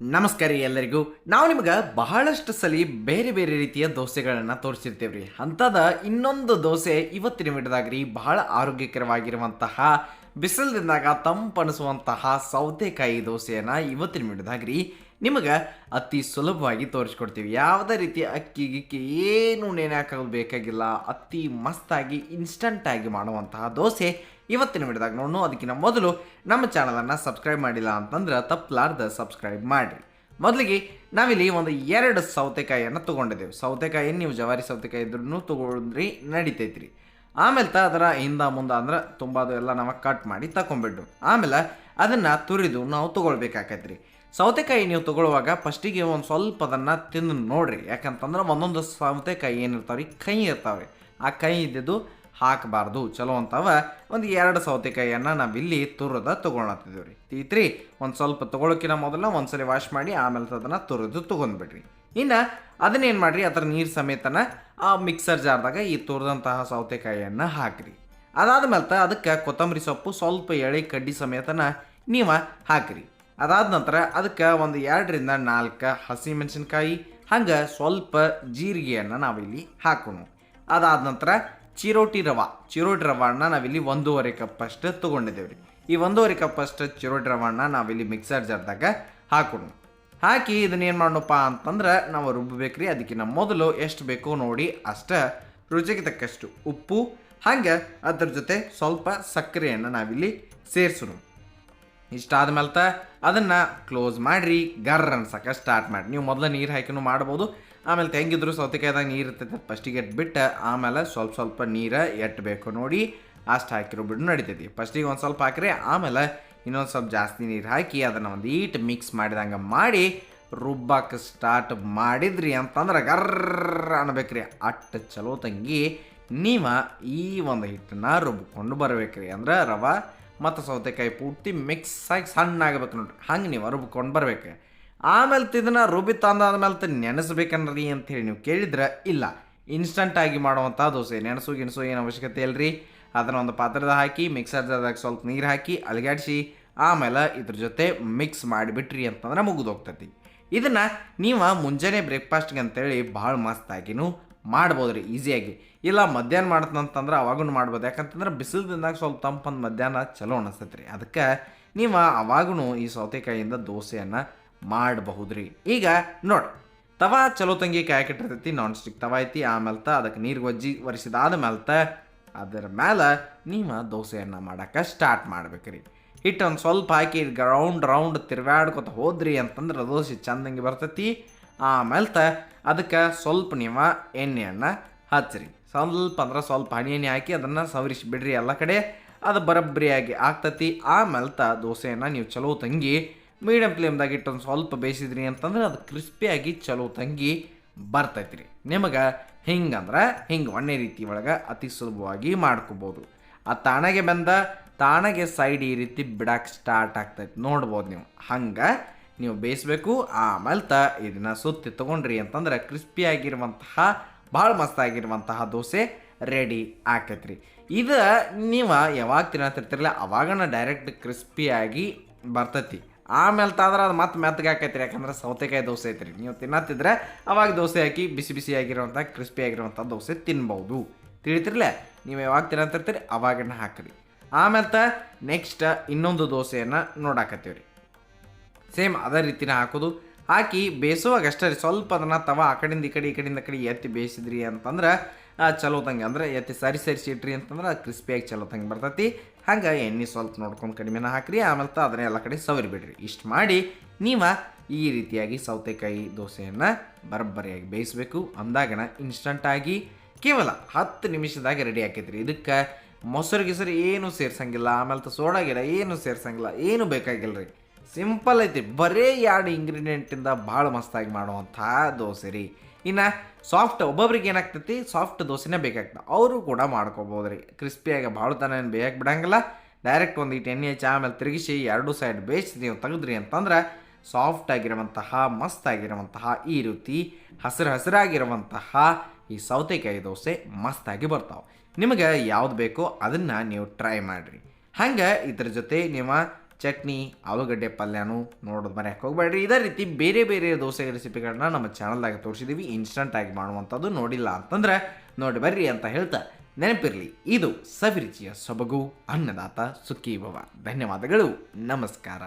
ನಮಸ್ಕಾರ ರೀ ಎಲ್ಲರಿಗೂ. ನಾವು ನಿಮ್ಗೆ ಬಹಳಷ್ಟು ಸಲ ಬೇರೆ ಬೇರೆ ರೀತಿಯ ದೋಸೆಗಳನ್ನು ತೋರಿಸಿರ್ತೇವೆ ರೀ ಅಂಥದ ಇನ್ನೊಂದು ದೋಸೆ ಇವತ್ತಿನ ವಿಡಿಯೋದಾಗ ರೀ ಬಹಳ ಆರೋಗ್ಯಕರವಾಗಿರುವಂತಹ, ಬಿಸಿಲದಿಂದಾಗ ತಂಪನಿಸುವಂತಹ ಸೌತೆಕಾಯಿ ದೋಸೆಯನ್ನು ಇವತ್ತಿನ ವಿಡಿಯೋದಾಗ ರೀ ನಿಮಗೆ ಅತಿ ಸುಲಭವಾಗಿ ತೋರಿಸ್ಕೊಡ್ತೀವಿ. ಯಾವುದೇ ರೀತಿಯ ಅಕ್ಕಿ ಗಿಕ್ಕಿ ಏನು ನೇಣು ಹಾಕೋದು ಬೇಕಾಗಿಲ್ಲ. ಅತಿ ಮಸ್ತಾಗಿ ಇನ್ಸ್ಟಂಟಾಗಿ ಮಾಡುವಂತಹ ದೋಸೆ ಇವತ್ತಿನ ವಿಡಿಯೋದಾಗ ನೋಡೋಣ ಅದಕ್ಕಿಂತ ಮೊದಲು ನಮ್ಮ ಚಾನಲನ್ನು ಸಬ್ಸ್ಕ್ರೈಬ್ ಮಾಡಿಲ್ಲ ಅಂತಂದ್ರೆ ತಪ್ಪಲಾರ್ದ ಸಬ್ಸ್ಕ್ರೈಬ್ ಮಾಡಿರಿ. ಮೊದಲಿಗೆ ನಾವಿಲ್ಲಿ ಒಂದು ಎರಡು ಸೌತೆಕಾಯಿಯನ್ನು ತೊಗೊಂಡಿದ್ದೇವೆ. ಸೌತೆಕಾಯಿ ನೀವು ಜವಾರಿ ಸೌತೆಕಾಯಿ ಇದ್ರೂ ತೊಗೊಂಡ್ರಿ, ನಡಿತೈತ್ರಿ. ಆಮೇಲೆ ತ ಅದರ ಹಿಂದ ಮುಂದೆ ಅಂದ್ರೆ ತುಂಬ ಅದು ಎಲ್ಲ ನಾವು ಕಟ್ ಮಾಡಿ ತಗೊಂಡ್ಬಿಟ್ಟು ಆಮೇಲೆ ಅದನ್ನು ತುರಿದು ನಾವು ತೊಗೊಳ್ಬೇಕಾಕೈತ್ರಿ. ಸೌತೆಕಾಯಿ ತೊಗೊಳ್ಳುವಾಗ ಫಸ್ಟಿಗೆ ಒಂದು ಸ್ವಲ್ಪ ಅದನ್ನು ತಿಂದು ನೋಡ್ರಿ. ಯಾಕಂತಂದ್ರೆ ಒಂದೊಂದು ಸೌತೆಕಾಯಿ ಏನಿರ್ತಾವೆ ರೀ ಕೈ ಇರ್ತಾವೆ ಆ ಕೈ ಇದ್ದಿದ್ದು ಹಾಕಬಾರ್ದು. ಚಲೋ ಅಂತಾವ ಒಂದು ಎರಡು ಸೌತೆಕಾಯಿಯನ್ನು ನಾವಿಲ್ಲಿ ತುರದ ತೊಗೊಳತ್ತಿದ್ದೀವಿ ರೀ ತೀತ್ರಿ, ಒಂದು ಸ್ವಲ್ಪ ತೊಗೊಳಕಿನ ಮೊದಲು ಒಂದ್ಸಲಿ ವಾಶ್ ಮಾಡಿ ಆಮೇಲೆ ಅದನ್ನು ತುರಿದು ತೊಗೊಂಡ್ಬಿಡ್ರಿ. ಇನ್ನು ಅದನ್ನೇನು ಮಾಡಿರಿ? ಅದರ ನೀರು ಸಮೇತನ ಆ ಮಿಕ್ಸರ್ ಜಾರ್ದಾಗ ಈ ತುರಿದಂತಹ ಸೌತೆಕಾಯಿಯನ್ನು ಹಾಕಿರಿ. ಅದಾದ ಮೇಲೆ ಅದಕ್ಕೆ ಕೊತ್ತಂಬರಿ ಸೊಪ್ಪು ಸ್ವಲ್ಪ ಎಳೆ ಕಡ್ಡಿ ಸಮೇತನ ನೀವು ಹಾಕಿರಿ. ಅದಾದ ನಂತರ ಅದಕ್ಕೆ ಒಂದು ಎರಡರಿಂದ ನಾಲ್ಕು ಹಸಿಮೆಣಸಿನ್ಕಾಯಿ ಹಂಗೆ ಸ್ವಲ್ಪ ಜೀರಿಗೆಯನ್ನು ನಾವಿಲ್ಲಿ ಹಾಕೋಣ. ಅದಾದ ನಂತರ ಚಿರೋಟಿ ರವ. ಚಿರೋಟಿ ರವಾನ ನಾವಿಲ್ಲಿ ಒಂದೂವರೆ ಕಪ್ ಅಷ್ಟು ತೊಗೊಂಡಿದ್ದೇವೆ ರೀ ಈ ಒಂದೂವರೆ ಕಪ್ ಅಷ್ಟು ಚಿರೋಟಿ ರವಾನ ನಾವಿಲ್ಲಿ ಮಿಕ್ಸರ್ ಜಾರ್ದಾಗ ಹಾಕೋಣ. ಹಾಕಿ ಇದನ್ನೇನು ಮಾಡೋಣಪ್ಪ ಅಂತಂದ್ರೆ ನಾವು ರುಬ್ಬಬೇಕ್ರಿ ಅದಕ್ಕಿಂತ ಮೊದಲು ಎಷ್ಟು ಬೇಕೋ ನೋಡಿ ಅಷ್ಟೇ ರುಚಿಗೆ ತಕ್ಕಷ್ಟು ಉಪ್ಪು, ಹಾಗೆ ಅದ್ರ ಜೊತೆ ಸ್ವಲ್ಪ ಸಕ್ಕರೆಯನ್ನು ನಾವಿಲ್ಲಿ ಸೇರಿಸೋಣ. ಇಷ್ಟಾದ ಮೇಲೆ ಅದನ್ನು ಕ್ಲೋಸ್ ಮಾಡಿರಿ. ಗರ್ ಅನ್ಸಕ್ಕೆ ಸ್ಟಾರ್ಟ್ ಮಾಡಿ. ನೀವು ಮೊದಲು ನೀರು ಹಾಕಿನೂ ಮಾಡ್ಬೋದು. ಆಮೇಲೆ ತೆಂಗಿದ್ರು ಸೌತೆಕಾಯ್ದಾಗ ನೀರು ಇರ್ತೈತೆ ಫಸ್ಟಿಗೆ ಎಟ್ಬಿಟ್ಟು ಆಮೇಲೆ ಸ್ವಲ್ಪ ಸ್ವಲ್ಪ ನೀರು ಎಟ್ಟಬೇಕು ನೋಡಿ. ಅಷ್ಟು ಹಾಕಿರೋ ಬಿಡು ನಡಿತೈತಿ. ಫಸ್ಟಿಗೆ ಒಂದು ಸ್ವಲ್ಪ ಹಾಕಿರಿ, ಆಮೇಲೆ ಇನ್ನೊಂದು ಸ್ವಲ್ಪ ಜಾಸ್ತಿ ನೀರು ಹಾಕಿ ಅದನ್ನು ಒಂದು ಈಟ್ ಮಿಕ್ಸ್ ಮಾಡಿದಂಗೆ ಮಾಡಿ ರುಬ್ಬಕ್ಕೆ ಸ್ಟಾರ್ಟ್ ಮಾಡಿದ್ರಿ ಅಂತಂದ್ರೆ ಗರ್ರ ಅನ್ಬೇಕ್ರಿ. ಅಟ್ಟು ಚಲೋ ತಂಗಿ, ನೀವು ಈ ಒಂದು ಹಿಟ್ಟನ್ನ ರುಬ್ಬಿಕೊಂಡು ಬರ್ಬೇಕ್ರಿ. ಅಂದ್ರೆ ರವೆ ಮತ್ತು ಸೌತೆಕಾಯಿ ಪೂರ್ತಿ ಮಿಕ್ಸ್ ಆಗಿ ಸಣ್ಣ ಆಗ್ಬೇಕು ನೋಡ್ರಿ. ಹಂಗೆ ನೀವು ರುಬ್ಕೊಂಡು ಬರ್ಬೇಕು. ಆಮೇಲೆ ಇದನ್ನ ರುಬ್ಬಿ ತಂದಾದ್ಮೇಲೆ ನೆನೆಸ್ಬೇಕನ್ರಿ ಅಂತೇಳಿ ನೀವು ಕೇಳಿದ್ರೆ? ಇಲ್ಲ. ಇನ್ಸ್ಟಂಟ್ ಆಗಿ ಮಾಡುವಂಥ ದೋಸೆ. ನೆನೆಸು ಗಿಣಸು ಏನು ಅವಶ್ಯಕತೆ ಇಲ್ರಿ? ಅದನ್ನ ಒಂದು ಪಾತ್ರದ ಹಾಕಿ ಮಿಕ್ಸರ್ ಸ್ವಲ್ಪ ನೀರು ಹಾಕಿ, ಅಲಗಾಡಿಸಿ, ಆಮೇಲೆ ಇದ್ರ ಜೊತೆ ಮಿಕ್ಸ್ ಮಾಡಿಬಿಟ್ರಿ ಅಂತಂದ್ರೆ ಮುಗಿದೋಗ್ತತಿ. ಇದನ್ನು ನೀವು ಮುಂಜಾನೆ ಬ್ರೇಕ್ಫಾಸ್ಟ್ಗೆ ಅಂತೇಳಿ ಭಾಳ ಮಸ್ತಾಗಿನೂ ಮಾಡ್ಬೋದು ರೀ ಈಸಿಯಾಗಿ ಇಲ್ಲ, ಮಧ್ಯಾಹ್ನ ಮಾಡ್ತಂತಂದ್ರೆ ಅವಾಗೂ ಮಾಡ್ಬೋದು. ಯಾಕಂತಂದ್ರೆ ಬಿಸಿಲದಿಂದಾಗ ಸ್ವಲ್ಪ ತಂಪಂದು ಮಧ್ಯಾಹ್ನ ಚಲೋ ಅನಿಸ್ತೈತೆ ರೀ. ಅದಕ್ಕೆ ನೀವು ಅವಾಗೂ ಈ ಸೌತೆಕಾಯಿಯಿಂದ ದೋಸೆಯನ್ನು ಮಾಡಬಹುದು ರೀ. ಈಗ ನೋಡಿ, ತವಾ ಚಲೋ ತಂಗಿ ಕಾಯಕ್ಕಿಟ್ಟಿರ್ತೈತಿ ನಾನ್ ಸ್ಟಿಕ್ ತವಾ ಐತಿ ಆಮೇಲೆ ತ ಅದಕ್ಕೆ ನೀರು ಗೊಜ್ಜಿ ಒರೆಸಿದಾದ ತ ಅದರ ಮೇಲೆ ನೀವು ದೋಸೆಯನ್ನು ಮಾಡೋಕ್ಕೆ ಸ್ಟಾರ್ಟ್ ಮಾಡ್ಬೇಕ್ರಿ ಹಿಟ್ಟು ಒಂದು ಸ್ವಲ್ಪ ಹಾಕಿ ರೌಂಡ್ ರೌಂಡ್ ತಿರ್ಗಾಡ್ಕೊತ ಹೋದ್ರಿ ಅಂತಂದ್ರೆ ದೋಸೆ ಚಂದಂಗೆ ಬರ್ತೈತಿ ಆಮೇಲೆ ಅದಕ್ಕೆ ಸ್ವಲ್ಪ ನೀವು ಎಣ್ಣೆಯನ್ನು ಹಚ್ಚಿರಿ. ಸ್ವಲ್ಪ ಅಂದ್ರೆ ಸ್ವಲ್ಪ ಹನಿ ಎಣ್ಣೆ ಹಾಕಿ ಅದನ್ನು ಸವರಿಸಿ ಬಿಡ್ರಿ ಎಲ್ಲ ಕಡೆ. ಅದು ಬರಬ್ಬರಿಯಾಗಿ ಆಗ್ತತಿ. ಆಮೇಲೆ ತ ದೋಸೆಯನ್ನು ನೀವು ಚಲೋ ತಂಗಿ ಮೀಡಿಯಮ್ ಫ್ಲೇಮ್ದಾಗ ಇಟ್ಟೊಂದು ಸ್ವಲ್ಪ ಬೇಯಿಸಿದ್ರಿ ಅಂತಂದ್ರೆ ಅದು ಕ್ರಿಸ್ಪಿಯಾಗಿ ಚಲೋ ತಂಗಿ ಬರ್ತೈತಿ ರೀ ನಿಮಗೆ ಹಿಂಗಂದ್ರೆ ಹಿಂಗೆ ಒಣ್ಣೆ ರೀತಿ ಒಳಗೆ ಅತಿ ಸುಲಭವಾಗಿ ಮಾಡ್ಕೋಬೋದು. ಆ ತಾಣಗೆ ಬಂದ ತಾಣಗೆ ಸೈಡ್ ಈ ರೀತಿ ಬಿಡಕ್ಕೆ ಸ್ಟಾರ್ಟ್ ಆಗ್ತೈತೆ. ನೋಡ್ಬೋದು ನೀವು. ಹಂಗೆ ನೀವು ಬೇಯಿಸ್ಬೇಕು ಆಮೇಲೆ ತ ಇದನ್ನ ಸುತ್ತಿ ತಗೊಂಡ್ರಿ ಅಂತಂದ್ರೆ ಕ್ರಿಸ್ಪಿಯಾಗಿರುವಂತಹ ಭಾಳ ಮಸ್ತಾಗಿರುವಂತಹ ದೋಸೆ ರೆಡಿ ಆಕೈತ್ರಿ. ಇದು ನೀವು ಯಾವಾಗ ತಿನ್ನತಿರ್ತಿರಲ್ಲ ಅವಾಗನ ಡೈರೆಕ್ಟ್ ಕ್ರಿಸ್ಪಿಯಾಗಿ ಬರ್ತೈತಿ. ಆಮೇಲೆ ತಾದ್ರೆ ಅದು ಮತ್ತೆ ಮೆತ್ತಗೆ ಹಾಕೈತ್ರಿ ಯಾಕಂದ್ರೆ ಸೌತೆಕಾಯಿ ದೋಸೆ ಐತ್ರಿ. ನೀವು ತಿನ್ನತ್ತಿದ್ರೆ ಅವಾಗ ದೋಸೆ ಹಾಕಿ ಬಿಸಿ ಬಿಸಿ ಆಗಿರುವಂಥ ಕ್ರಿಸ್ಪಿ ಆಗಿರುವಂಥ ದೋಸೆ ತಿನ್ಬೋದು. ತಿಳಿತಿರ್ಲೆ? ನೀವು ಯಾವಾಗ ತಿನ್ನತಿರ್ತೀರಿ ಅವಾಗನ್ನ ಹಾಕ್ರಿ. ಆಮೇಲೆ ನೆಕ್ಸ್ಟ್ ಇನ್ನೊಂದು ದೋಸೆಯನ್ನು ನೋಡಾಕತ್ತೀವಿ ರೀ ಸೇಮ್ ಅದೇ ರೀತಿನ ಹಾಕೋದು. ಹಾಕಿ ಬೇಯಿಸುವಾಗ ಅಷ್ಟೇ ರೀ ಸ್ವಲ್ಪ ಅದನ್ನು ತವ ಆ ಕಡೆಯಿಂದ ಈ ಕಡೆ ಈ ಕಡೆಯಿಂದ ಕಡೆ ಎತ್ತಿ ಬೇಯಿಸಿದ್ರಿ ಅಂತಂದ್ರೆ ಆ, ಚಲೋ ತಂಗೆ. ಅಂದ್ರೆ ಎತ್ತಿ ಸರಿ ಸರಿಸಿ ಇಟ್ರಿ ಅಂತಂದ್ರೆ ಅದು ಕ್ರಿಸ್ಪಿಯಾಗಿ ಚಲೋತಂಗೆ ಬರ್ತೈತಿ. ಹಂಗೆ ಎಣ್ಣೆ ಸ್ವಲ್ಪ ನೋಡ್ಕೊಂಡು ಕಡಿಮೆನ ಹಾಕ್ರಿ. ಆಮೇಲೆ ತ ಅದನ್ನ ಎಲ್ಲ ಕಡೆ ಸವರಿ ಬಿಡ್ರಿ. ಇಷ್ಟು ಮಾಡಿ ನೀವು ಈ ರೀತಿಯಾಗಿ ಸೌತೆಕಾಯಿ ದೋಸೆಯನ್ನು ಬರಬ್ಬರಿಯಾಗಿ ಬೇಯಿಸಬೇಕು. ಅಂದಾಗನ ಇನ್ಸ್ಟಂಟಾಗಿ ಕೇವಲ ಹತ್ತು ನಿಮಿಷದಾಗ ರೆಡಿ ಆಕೈತ್ರಿ. ಇದಕ್ಕೆ ಮೊಸರು ಗಿಸರು ಏನೂ ಸೇರ್ಸಂಗಿಲ್ಲ. ಆಮೇಲೆ ತ ಸೋಡಾ ಗಿಡ ಏನು ಸೇರ್ಸಂಗಿಲ್ಲ. ಏನೂ ಬೇಕಾಗಿಲ್ಲ ರೀ ಸಿಂಪಲ್ ಐತಿ. ಬರೇ ಎರಡು ಇಂಗ್ರೀಡಿಯೆಂಟಿಂದ ಭಾಳ ಮಸ್ತಾಗಿ ಮಾಡುವಂಥ ದೋಸೆ ರೀ. ಇನ್ನು ಸಾಫ್ಟ್ ಒಬ್ಬೊಬ್ರಿಗೆ ಏನಾಗ್ತೈತಿ ಸಾಫ್ಟ್ ದೋಸೆನೇ ಬೇಕಾಗ್ತದೆ. ಅವರು ಕೂಡ ಮಾಡ್ಕೋಬೋದು ರೀ. ಕ್ರಿಸ್ಪಿಯಾಗಿ ಭಾಳ ತನ ಏನು ಬೇಯಕ್ಕೆ ಬಿಡಂಗಿಲ್ಲ. ಡೈರೆಕ್ಟ್ ಒಂದು ಇಟ್ಟು ಎಣ್ಣೆ, ಚಾ ಆಮೇಲೆ ತಿರುಗಿಸಿ ಎರಡು ಸೈಡ್ ಬೇಯಿಸಿ ನೀವು ತೆಗೆದ್ರಿ ಅಂತಂದ್ರೆ ಸಾಫ್ಟ್ ಆಗಿರುವಂತಹ, ಮಸ್ತ್ ಆಗಿರುವಂತಹ ಈ ರೀತಿ ಹಸಿರು ಹಸಿರಾಗಿರುವಂತಹ ಈ ಸೌತೆಕಾಯಿ ದೋಸೆ ಮಸ್ತಾಗಿ ಬರ್ತಾವೆ. ನಿಮಗೆ ಯಾವ್ದು ಬೇಕೋ ಅದನ್ನು ನೀವು ಟ್ರೈ ಮಾಡಿರಿ. ಹಂಗೆ ಇದ್ರ ಜೊತೆ ನೀವು ಚಟ್ನಿ, ಆಲೂಗಡ್ಡೆ, ಪಲ್ಯನೂ ನೋಡೋದು ಮರ್ಯಾಕೆ ಹೋಗ್ಬೇಡ್ರಿ. ಇದೇ ರೀತಿ ಬೇರೆ ಬೇರೆ ದೋಸೆ ರೆಸಿಪಿಗಳನ್ನ ನಮ್ಮ ಚಾನಲ್ದಾಗ ತೋರಿಸಿದ್ದೀವಿ ಇನ್ಸ್ಟಂಟಾಗಿ ಮಾಡುವಂಥದ್ದು ನೋಡಿಲ್ಲ ಅಂತಂದ್ರೆ ನೋಡಿ ಬರ್ರಿ ಅಂತ ಹೇಳ್ತಾ ನೆನಪಿರಲಿ, ಇದು ಸವಿರುಚಿಯ ಸೊಬಗು ಅನ್ನದಾತ ಸುಖಿ ಭವ ಧನ್ಯವಾದಗಳು. ನಮಸ್ಕಾರ.